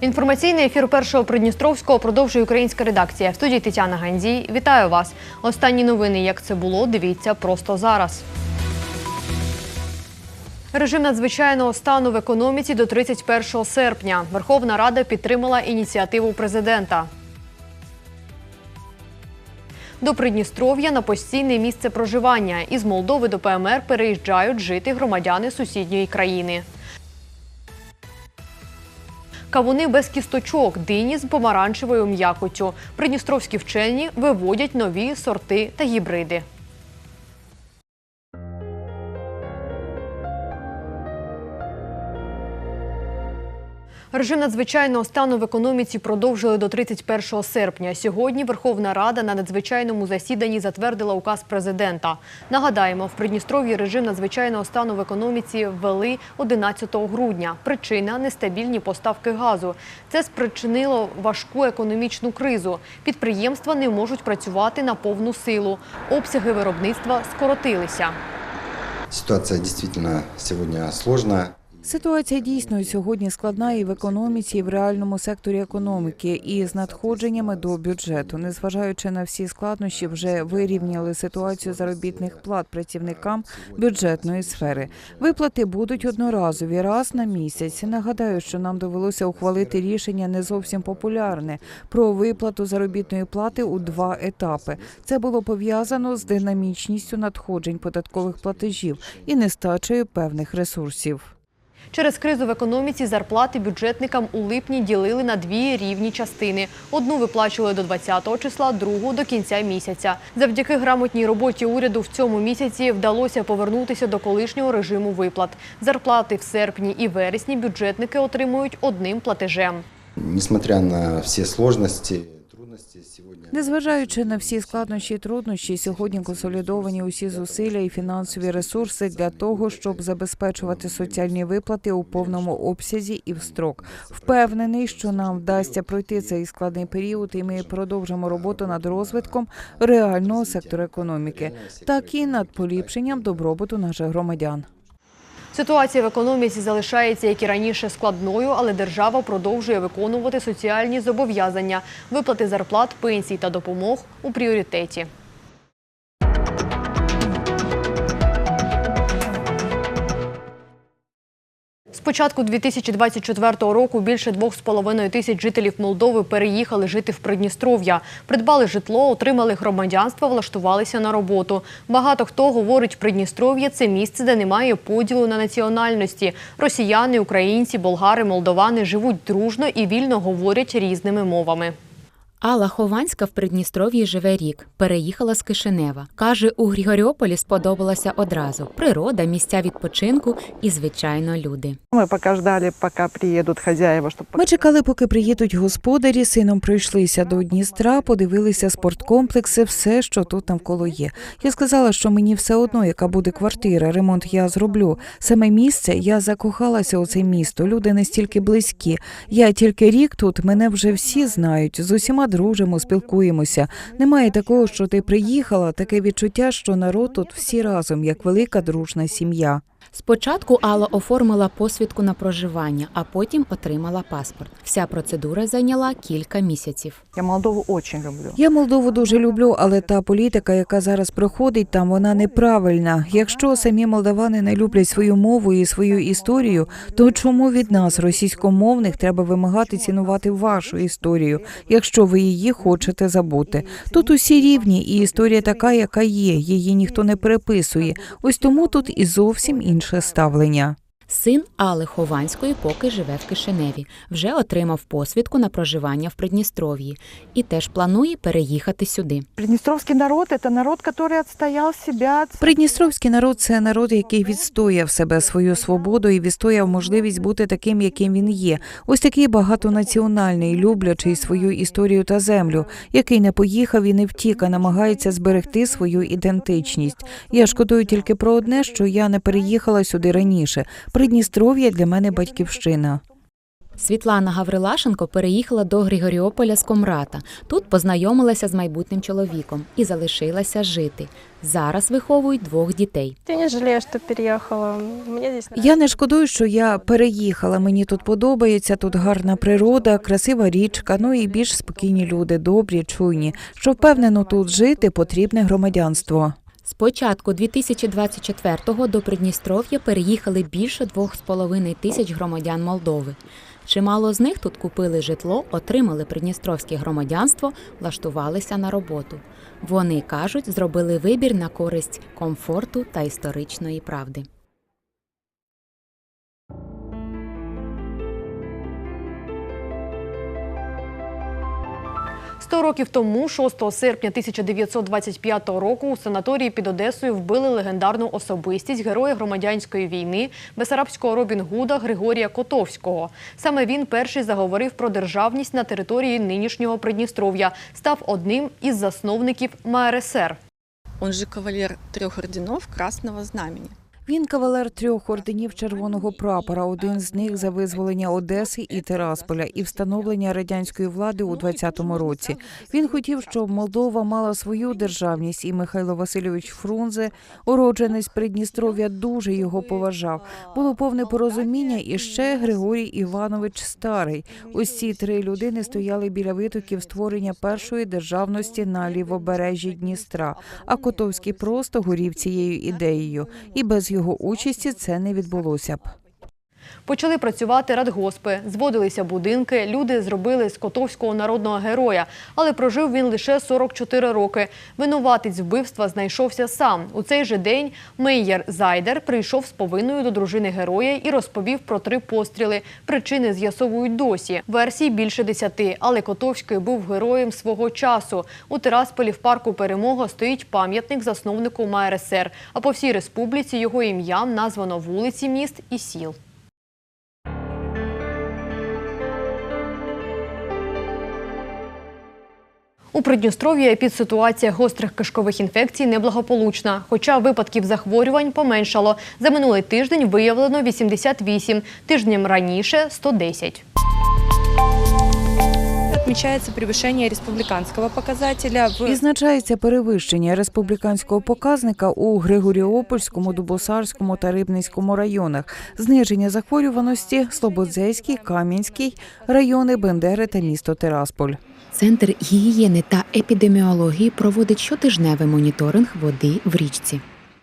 Інформаційний ефір першого Придністровського продовжує українська редакція. В студії Тетяна Гандзій. Вітаю вас. Останні новини, як це було, дивіться просто зараз. Режим надзвичайного стану в економіці до 31 серпня. Верховна Рада підтримала ініціативу президента. До Придністров'я на постійне місце проживання. Із Молдови до ПМР переїжджають жити громадяни сусідньої країни. Кавуни без кісточок, дині з помаранчевою м'якоттю. Придністровські вчені виводять нові сорти та гібриди. Режим надзвичайного стану в економіці продовжили до 31 серпня. Сьогодні Верховна Рада на надзвичайному засіданні затвердила указ президента. Нагадаємо, в Придністров'ї режим надзвичайного стану в економіці ввели 11 грудня. Причина нестабільні поставки газу. Це спричинило важку економічну кризу. Підприємства не можуть працювати на повну силу. Обсяги виробництва скоротилися. Ситуация действительно сегодня сложная. Ситуація дійсно сьогодні складна і в економіці, і в реальному секторі економіки, і з надходженнями до бюджету. Незважаючи на всі складнощі, вже вирівняли ситуацію заробітних плат працівникам бюджетної сфери. Виплати будуть одноразові раз на місяць. Нагадаю, що нам довелося ухвалити рішення не зовсім популярне про виплату заробітної плати у два етапи. Це було пов'язано з динамічністю надходжень податкових платежів і нестачею певних ресурсів. Через кризу в економіці зарплати бюджетникам у липні ділили на дві рівні частини. Одну виплачували до 20-го числа, другу до кінця місяця. Завдяки грамотній роботі уряду в цьому місяці вдалося повернутися до колишнього режиму виплат. Зарплати в серпні і вересні бюджетники отримують одним платежем. Несмотря на все сложности, трудности, сегодня... Незважаючи на всі складнощі і труднощі, сьогодні консолідовані усі зусилля і фінансові ресурси для того, щоб забезпечувати соціальні виплати у повному обсязі і в строк. Впевнений, що нам вдасться пройти цей складний період, і ми продовжимо роботу над розвитком реального сектору економіки, так і над поліпшенням добробуту наших громадян. Ситуація в економіці залишається, як і раніше, складною, але держава продовжує виконувати соціальні зобов'язання, виплати зарплат, пенсій та допомог у пріоритеті. Початку 2024 року більше 2,5 тисяч жителів Молдови переїхали жити в Придністров'я. Придбали житло, отримали громадянство, влаштувалися на роботу. Багато хто говорить, Придністров'я – це місце, де немає поділу на національності. Росіяни, українці, болгари, молдовани живуть дружно і вільно говорять різними мовами. Алла Хованська в Придністров'ї живе рік. Переїхала з Кишинева. Каже, у Григоріополі сподобалося одразу: природа, місця відпочинку і, звичайно, люди. Мы пока ждали, пока приедут хозяева, чтобы Ми чекали, поки приїдуть господарі. Сином прийшлися до Дністра, подивилися спорткомплекси, все, що тут навколо є. Я сказала, що мені все одно, яка буде квартира, ремонт я зроблю. Саме місце я закохалася у це місто. Люди настільки близькі. Я тільки рік тут, мене вже всі знають. З усіма дружимо, спілкуємося. Немає такого, що ти приїхала. Таке відчуття, що народ тут всі разом, як велика дружна сім'я. Спочатку Алла оформила посвідку на проживання, а потім отримала паспорт. Вся процедура зайняла кілька місяців. я Молдову очень люблю. Я Молдову дуже люблю, але та політика, яка зараз проходить там, вона неправильна. Якщо самі молдавани не люблять свою мову і свою історію, то чому від нас, російськомовних, треба вимагати цінувати вашу історію, якщо ви її хочете забути? Тут усі рівні, і історія така, яка є. Її ніхто не переписує. Ось тому тут і зовсім інше ставлення. Син Алли Хованської поки живе в Кишиневі. Вже отримав посвідку на проживання в Придністров'ї і теж планує переїхати сюди. Приднестровский народ – это народ, отстоял себя. от- Придністровський народ це народ, який відстояв себе свою свободу і відстояв можливість бути таким, яким він є. Ось такий багатонаціональний, люблячий свою історію та землю, який не поїхав і не втік, а намагається зберегти свою ідентичність. Я шкодую тільки про одне, що я не переїхала сюди раніше. Придністров'я для мене батьківщина. Світлана Гаврилашенко переїхала до Григоріополя з Комрата. Тут познайомилася з майбутнім чоловіком і залишилася жити. Зараз виховують двох дітей. Я не жалею, что переехала. Мне здесь Я не шкодую, що я переїхала. Мені тут подобається, тут гарна природа, красива річка, ну і більш спокійні люди, добрі, чуйні. Що впевнено тут жити, потрібне громадянство. З початку 2024-го до Придністров'я переїхали більше 2,5 тисяч громадян Молдови. Чимало з них тут купили житло, отримали придністровське громадянство, влаштувалися на роботу. Вони кажуть, зробили вибір на користь комфорту та історичної правди. Сто років тому, 6 серпня 1925 року, у санаторії під Одесою вбили легендарну особистість героя громадянської війни Бесарабського Робін Гуда Григорія Котовського. Саме він перший заговорив про державність на території нинішнього Придністров'я, став одним із засновників МРСР. Он же кавалер трех орденов Красного Знамени. Він кавалер трьох орденів червоного прапора. Один з них за визволення Одеси і Терасполя і встановлення радянської влади у 20-му році. Він хотів, щоб Молдова мала свою державність, і Михайло Васильович Фрунзе, уродженець Придністров'я, дуже його поважав. Було повне порозуміння, і ще Григорій Іванович Старий. Ці три людини стояли біля витоків створення першої державності на лівобережжі Дністра. А Котовський просто горів цією ідеєю, і без його участі це не відбулося б. Почали працювати радгоспи, зводилися будинки, люди зробили з Котовського народного героя, але прожив він лише 44 роки. Винуватець вбивства знайшовся сам. У цей же день Мейєр Зайдер прийшов з повинною до дружини героя і розповів про три постріли. Причини з'ясовують досі. Версій більше десяти, але Котовський був героєм свого часу. У Тирасполі в парку Перемога стоїть пам'ятник засновнику МРСР, а по всій республіці його ім'ям названо вулиці міст і сіл. У Придністров'ї епідситуація гострих кишкових інфекцій неблагополучна. Хоча випадків захворювань поменшало. За минулий тиждень виявлено 88, тижнем раніше – 110. Отмечается превышение республиканского показателя Відзначається перевищення республіканського показника у Григоріопольському, Дубосарському та Рибницькому районах, зниження захворюваності Слободзейський, Кам'янський, райони Бендери та місто Тирасполь. Центр гігієни та епідеміології проводить щотижневий моніторинг води в річці.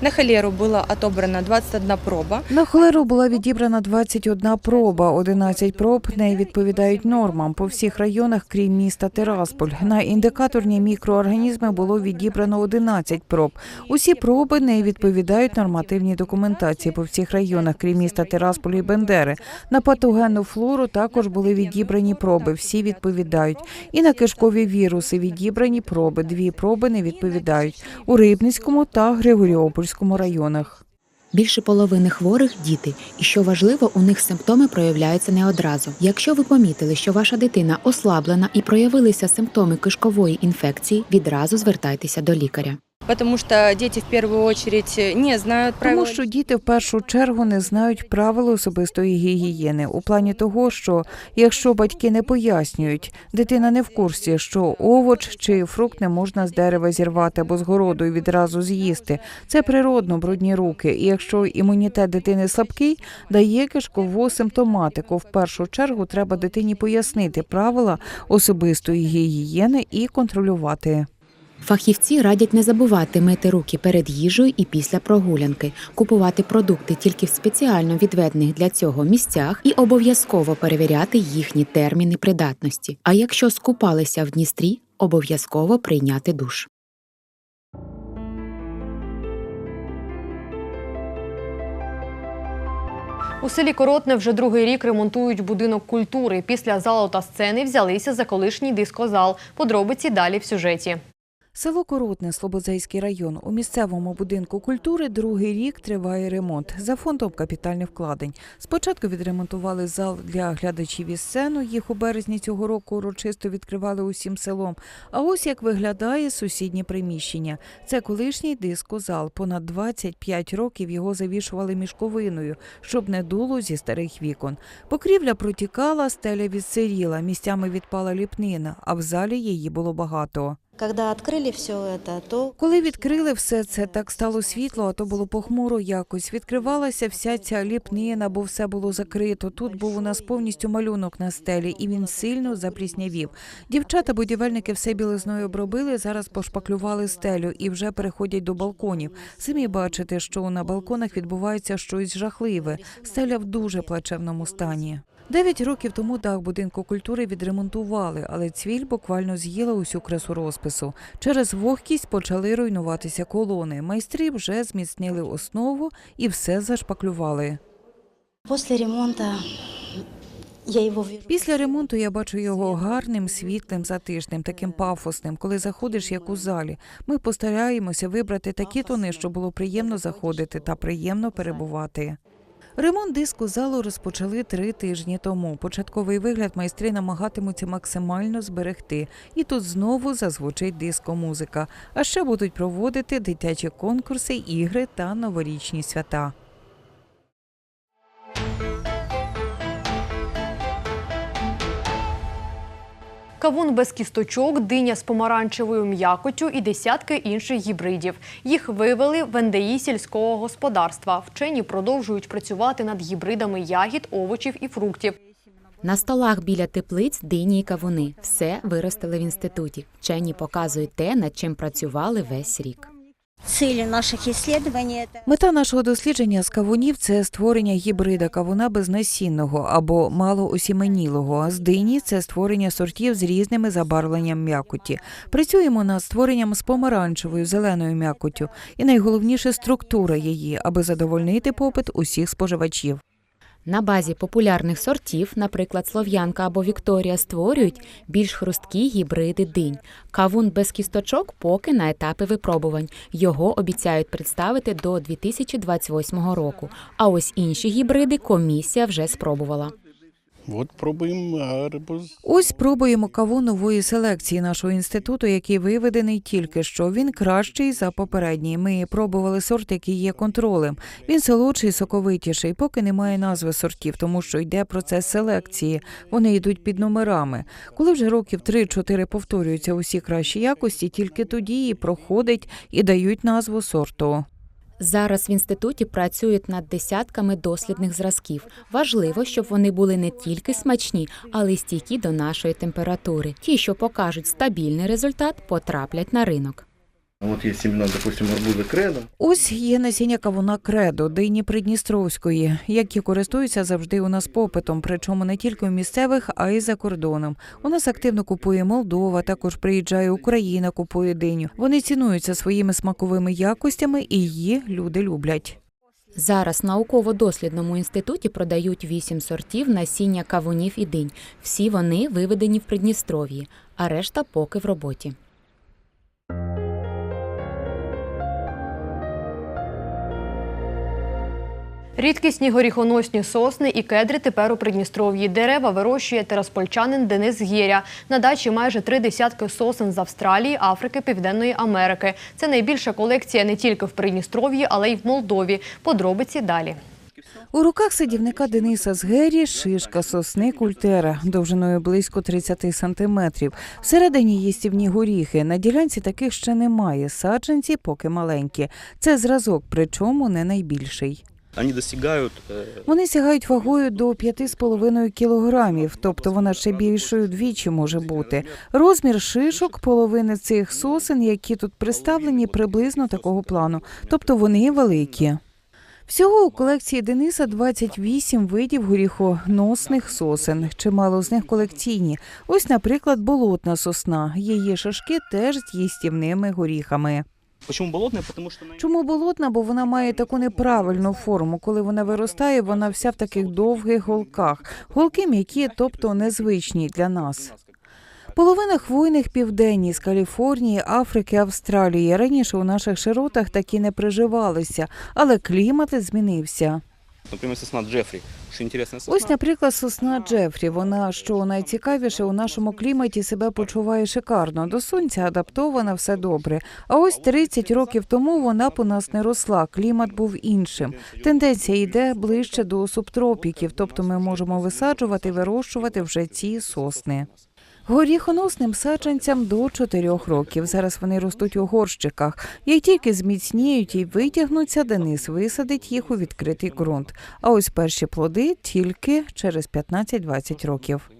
На холеру было отобрано 21 проба. На холеру була відібрана 21 проба, 11 проб не відповідають нормам по всіх районах, крім міста Тирасполь. На індикаторні мікроорганізми було відібрано 11 проб. Усі проби не відповідають нормативній документації по всіх районах, крім міста Тирасполь і Бендери. На патогенну флору також були відібрані проби. Всі відповідають. І на кишкові віруси відібрані проби. Дві проби не відповідають у Рибницькому та Григоріопольському районах. Більше половини хворих діти, і що важливо, у них симптоми проявляються не одразу. Якщо ви помітили, що ваша дитина ослаблена і проявилися симптоми кишкової інфекції, відразу звертайтеся до лікаря. Потому что дети в первую очередь не знают правил. Тому що діти в першу чергу не знають правил особистої гігієни у плані того, що якщо батьки не пояснюють, дитина не в курсі, що овоч чи фрукт не можна з дерева зірвати або з городу і відразу з'їсти. Це природно брудні руки. І якщо імунітет дитини слабкий, дає кишкову симптоматику. В першу чергу треба дитині пояснити правила особистої гігієни і контролювати. Фахівці радять не забувати мити руки перед їжею і після прогулянки, купувати продукти тільки в спеціально відведених для цього місцях і обов'язково перевіряти їхні терміни придатності. А якщо скупалися в Дністрі, обов'язково прийняти душ. У селі Коротне вже другий рік ремонтують будинок культури. Після залу та сцени взялися за колишній дискозал. Подробиці далі в сюжеті. Село Коротне, Слободзейський район. У місцевому будинку культури другий рік триває ремонт за фондом капітальних вкладень. Спочатку відремонтували зал для глядачів і сцену. Їх у березні цього року урочисто відкривали усім селом. А ось як виглядає сусіднє приміщення. Це колишній дискозал. Понад 25 років його завішували мішковиною, щоб не дуло зі старих вікон. Покрівля протікала, стеля відсиріла, місцями відпала ліпнина, а в залі її було багато. Когда открыли все это, то Коли відкрили все це, так стало світло, а то було похмуро якось. Відкривалася вся ця ліпнина, бо все було закрито. Тут був у нас повністю малюнок на стелі, і він сильно запліснявів. Дівчата-будівельники все білизною обробили, зараз пошпаклювали стелю і вже переходять до балконів. Самі бачите, що на балконах відбувається щось жахливе. Стеля в дуже плачевному стані. Дев'ять років тому дах будинку культури відремонтували, але цвіль буквально з'їла усю красу розпису. Через вогкість почали руйнуватися колони. Майстри вже зміцнили основу і все зашпаклювали. после ремонта я. Після ремонту я бачу його гарним, світлим, затишним, таким пафосним. Коли заходиш, як у залі, ми постараємося вибрати такі тони, щоб було приємно заходити та приємно перебувати. Ремонт диску залу розпочали три тижні тому. Початковий вигляд майстри намагатимуться максимально зберегти. І тут знову зазвучить диско-музика. А ще будуть проводити дитячі конкурси, ігри та новорічні свята. Кавун без кісточок, диня з помаранчевою м'якоттю і десятки інших гібридів. Їх вивели в НДІ сільського господарства. Вчені продовжують працювати над гібридами ягід, овочів і фруктів. На столах біля теплиць дині і кавуни. Все виростили в інституті. Вчені показують те, над чим працювали весь рік. Целью наших исследований Мета нашого дослідження з кавунів це створення гібрида кавуна безнасінного або малоосіменілого. А з дині це створення сортів з різними забарвленням м'якоті. Працюємо над створенням з помаранчевою зеленою м'якоттю, і найголовніше структура її, аби задовольнити попит усіх споживачів. На базі популярних сортів, наприклад, слов'янка або Вікторія, створюють більш хрусткі гібриди динь. Кавун без кісточок поки на етапі випробувань. Його обіцяють представити до 2028 року. А ось інші гібриди комісія вже спробувала. От пробуємо арбуз. Ось пробуємо каву нової селекції нашого інституту, який виведений тільки що. Він кращий за попередній. Ми пробували сорт, який є контролем. Він солодший, соковитіший, поки немає назви сортів, тому що йде процес селекції. Вони йдуть під номерами. Коли вже років 3-4 повторюються усі кращі якості, тільки тоді і проходить і дають назву сорту. Зараз в інституті працюють над десятками дослідних зразків. Важливо, щоб вони були не тільки смачні, але й стійкі до нашої температури. Ті, що покажуть стабільний результат, потраплять на ринок. От є семена, допустим, арбуза кредо. Ось є насіння кавуна кредо, дині Придністровської, які користуються завжди у нас попитом, причому не тільки у місцевих, а й за кордоном. У нас активно купує Молдова, також приїжджає Україна, купує диню. Вони цінуються своїми смаковими якостями і її люди люблять. Зараз в науково-дослідному інституті продають вісім сортів насіння кавунів і динь. Всі вони виведені в Придністров'ї, а решта поки в роботі. Рідкісні горіхоносні сосни і кедри тепер у Придністров'ї. Дерева вирощує тераспольчанин Денис Гєря. На дачі майже три десятки сосен з Австралії, Африки, Південної Америки. Це найбільша колекція не тільки в Придністров'ї, але й в Молдові. Подробиці далі. У руках садівника Дениса Згері шишка сосни культера довжиною близько 30 сантиметрів. Всередині їстівні горіхи. На ділянці таких ще немає. Саджанці поки маленькі. Це зразок, причому не найбільший. Досягають Вони сягають вагою до 5,5 кілограмів, тобто вона ще більшою двічі може бути. Розмір шишок половини цих сосен, які тут представлені, приблизно такого плану, тобто вони великі. Всього у колекції Дениса 28 видів горіхоносних сосен. Чимало з них колекційні. Ось, наприклад, болотна сосна. Її шашки теж з їстівними горіхами. Чому болотне? Тому що Чому болотна? Бо вона має таку неправильну форму. Коли вона виростає, вона вся в таких довгих голках. Голки м'які, тобто незвичні для нас. Половина хвойних південні з Каліфорнії, Африки, Австралії. Раніше у наших широтах такі не приживалися, але клімат змінився. Например, сосна Джеффри. Что интересная сосна. Ось, наприклад, сосна Джефрі. Вона, що найцікавіше, у нашому кліматі себе почуває шикарно. До сонця адаптована, все добре. А ось 30 років тому вона у нас не росла. Клімат був іншим. Тенденція йде ближче до субтропіків, тобто ми можемо висаджувати, вирощувати вже ці сосни. Горіхоносним саджанцям до 4 років. Зараз вони ростуть у горщиках. Як тільки зміцніють і витягнуться, Денис висадить їх у відкритий ґрунт. А ось перші плоди тільки через 15-20 років.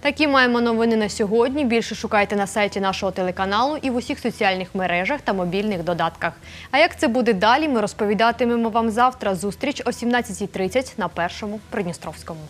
Такі маємо новини на сьогодні. Більше шукайте на сайті нашого телеканалу і в усіх соціальних мережах та мобільних додатках. А як це буде далі, ми розповідатимемо вам завтра. Зустріч о 17.30 на першому Придністровському.